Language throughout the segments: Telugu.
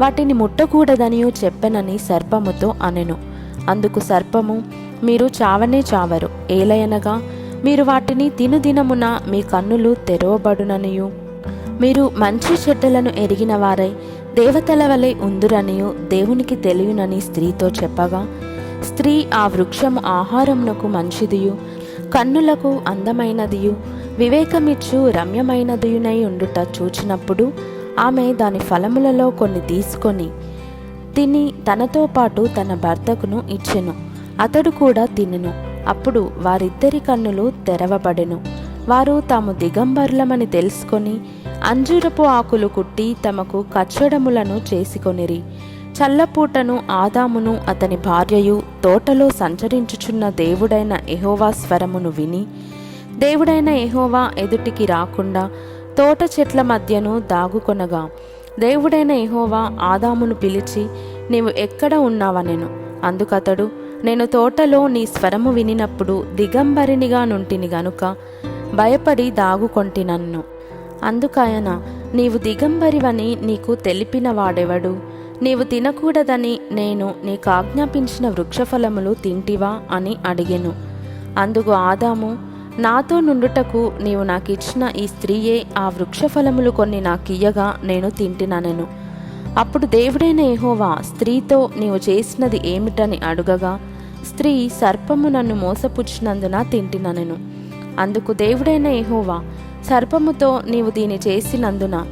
వాటిని ముట్టకూడదనియు చెప్పెనని సర్పముతో అనెను. అందుకు సర్పము మీరు చావనే చావరు. ఏలయనగా మీరు వాటిని తినుదినమున మీ కన్నులు తెరవబడుననియు. మీరు మంచి చెడ్డలను ఎరిగిన వారై దేవతల వలె ఉందురనియు దేవునికి తెలియనని స్త్రీతో చెప్పగా స్త్రీ ఆ వృక్షము ఆహారమునకు మంచిదియు కన్నులకు అందమైనదియు వివేకమిచ్చు రమ్యమైనదియునై ఉండుట చూచినప్పుడు ఆమె దాని ఫలములలో కొన్ని తీసుకొని తిని తనతో పాటు తన భర్తకును ఇచ్చెను. అతడు కూడా తినెను. అప్పుడు వారిద్దరి కన్నులు తెరవబడెను. వారు తాము దిగంబరులమని తెలుసుకొని అంజూరపు ఆకులు కుట్టి తమకు కచ్చడములను చేసుకొనిరి. చల్లపూటను ఆదామును అతని భార్యయు తోటలో సంచరించుచున్న దేవుడైన ఎహోవా స్వరమును విని దేవుడైన ఎహోవా ఎదుటికి రాకుండా తోట చెట్ల మధ్యను దాగుకొనగా దేవుడైన ఎహోవా ఆదామును పిలిచి నీవు ఎక్కడ ఉన్నావనెను? అందుకతడు నేను తోటలో నీ స్వరము వినినప్పుడు దిగంబరినిగా నుంటిని గనుక భయపడి దాగుకొంటినన్ను అందుకాయన నీవు దిగంబరివని నీకు తెలిపిన వాడెవడు? నీవు తినకూడదని నేను నీకు ఆజ్ఞాపించిన వృక్షఫలములు తింటివా? అని అడిగెను. అందుకు ఆదాము నాతో నుండుటకు నీవు నాకిచ్చిన ఈ స్త్రీయే ఆ వృక్షఫలములు కొన్ని నాకియ్యగా నేను తింటిననెను. అప్పుడు దేవుడైన ఏహోవా స్త్రీతో నీవు చేసినది ఏమిటని అడుగగా స్త్రీ సర్పము నన్ను మోసపుచ్చినందున తింటిననెను. అందుకు దేవుడైన ఏహోవా సర్పముతో నీవు దీని చేసినందున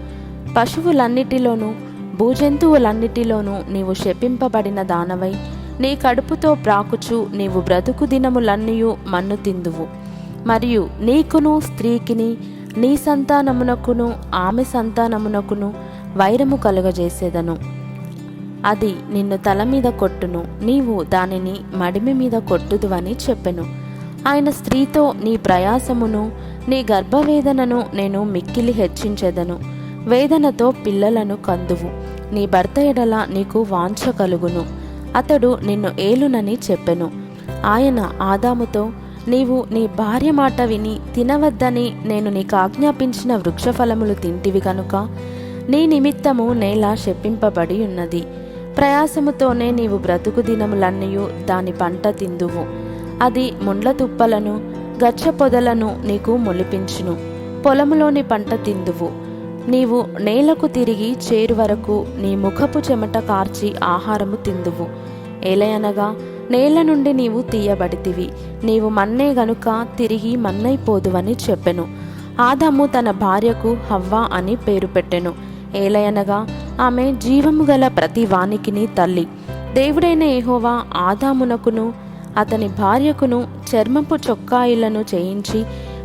పశువులన్నిటిలోనూ భూజంతువులన్నిటిలోనూ నీవు శపింపబడిన దానవై నీ కడుపుతో ప్రాకుచు నీవు బ్రతుకు దినములన్నయూ మన్ను తిందువు. మరియు నీకును స్త్రీకిని నీ సంతానమునకును ఆమె సంతానమునకును వైరము కలుగజేసేదను. అది నిన్ను తల మీద కొట్టును. నీవు దానిని మడిమి మీద కొట్టుదువని చెప్పెను. ఆయన స్త్రీతో నీ ప్రయాసమును నీ గర్భవేదనను నేను మిక్కిలి హెచ్చించెదను. వేదనతో పిల్లలను కందువు. నీ భర్త ఎడల నీకు వాంఛ కలుగును. అతడు నిన్ను ఏలునని చెప్పెను. ఆయన ఆదాముతో నీవు నీ భార్య మాట విని తినవద్దని నేను నీకు ఆజ్ఞాపించిన వృక్షఫలములు తింటివి కనుక నీ నిమిత్తము నేల శప్పింపబడి ఉన్నది. ప్రయాసముతోనే నీవు బ్రతుకు దినములన్నయూ దాని పంట తిందువు. అది ముండ్ల తుప్పలను గచ్చ పొదలను నీకు మొలిపించును. పొలములోని పంట తిందువు. నీవు నేలకు తిరిగి చేరు వరకు నీ ముఖపు చెమట కార్చి ఆహారము తిందువు. ఏలయనగా నేల నుండి నీవు తీయబడితివి. నీవు మన్నే గనుక తిరిగి మన్నైపోదువని చెప్పెను. ఆదాము తన భార్యకు హవ్వ అని పేరు పెట్టెను. ఏలయనగా ఆమె జీవము గల ప్రతి వానికిని తల్లి. దేవుడైన ఏహోవా ఆదామునకును అతని భార్యకును చర్మపు చొక్కాయిలను చేయించి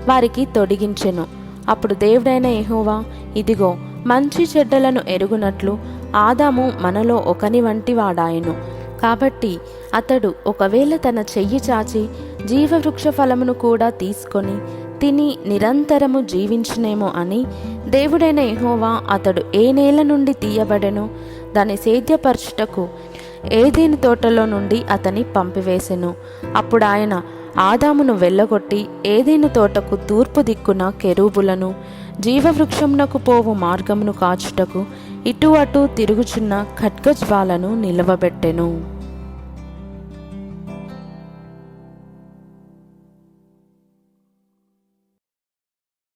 వారికి తొడిగించెను. అప్పుడు దేవుడైన ఏహోవా ఇదిగో మంచి చెడ్డలను ఎరుగునట్లు ఆదాము మనలో ఒకని వంటి వాడాయను. కాబట్టి అతడు ఒకవేళ తన చెయ్యి చాచి జీవవృక్ష ఫలమును కూడా తీసుకొని తిని నిరంతరము జీవించునేమో అని దేవుడైన ఎహోవా అతడు ఏ నేల నుండి తీయబడెను దాని సేద్యపరచుటకు ఏదేని తోటలో నుండి అతని పంపివేసెను. అప్పుడు ఆయన ఆదామును వెళ్ళగొట్టి ఏదేను తోటకు తూర్పు దిక్కున కెరూబులను జీవవృక్షమునకు పోవు మార్గమును కాచుటకు ఇటు అటు తిరుగుచున్న ఖడ్గజ్వాలను నిలవబెట్టెను.